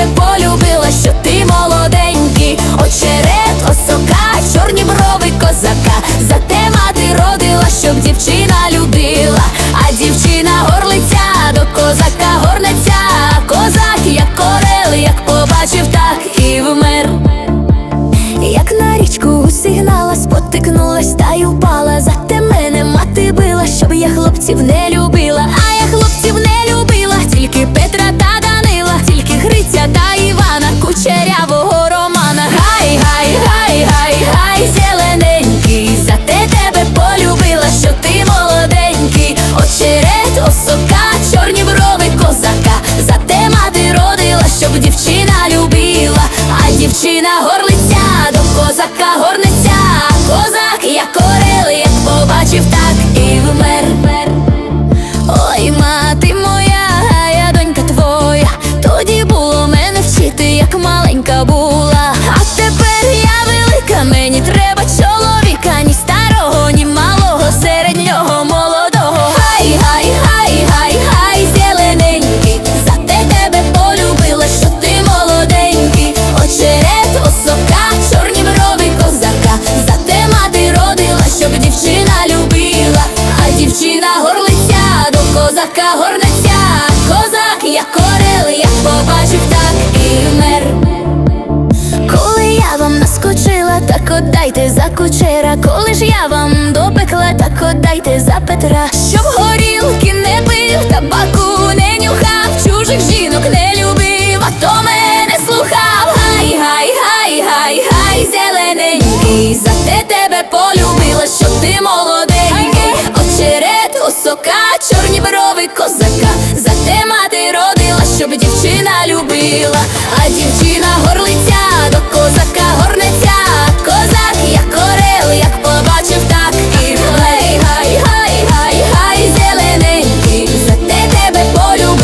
тебе полюбила, що ти молоденький, очерет, осока, чорні брови козака, за те мати родила, щоб дівчина любила, а дівчина горлиця до козака горнеться, козак, як корел, як побачив, так і вмер. Як на річку усигнала, спотикнулась та й упала, за те мене мати била, щоб я хлопців не любила. Горлиця до козака горниця, козак як орел, козака горнеться, козак як орел, як побачив, так і вмер. Коли я вам наскочила, так отдайте за кучера, коли ж я вам допекла, так отдайте за Петра, щоб горілки не пив, табаку не нюхав, чужих жінок не любив, а то мене слухав. Гай, гай, гай, гай, гай, зелененький, за те тебе полюбила, що ти осока, чорні брови козака, за те мати родила, щоб дівчина любила, а дівчина горлиця до козака горнеться, козак як орел, як побачив, так і гай, гай, гай, гай, гай, зелененький, за те тебе полюбила,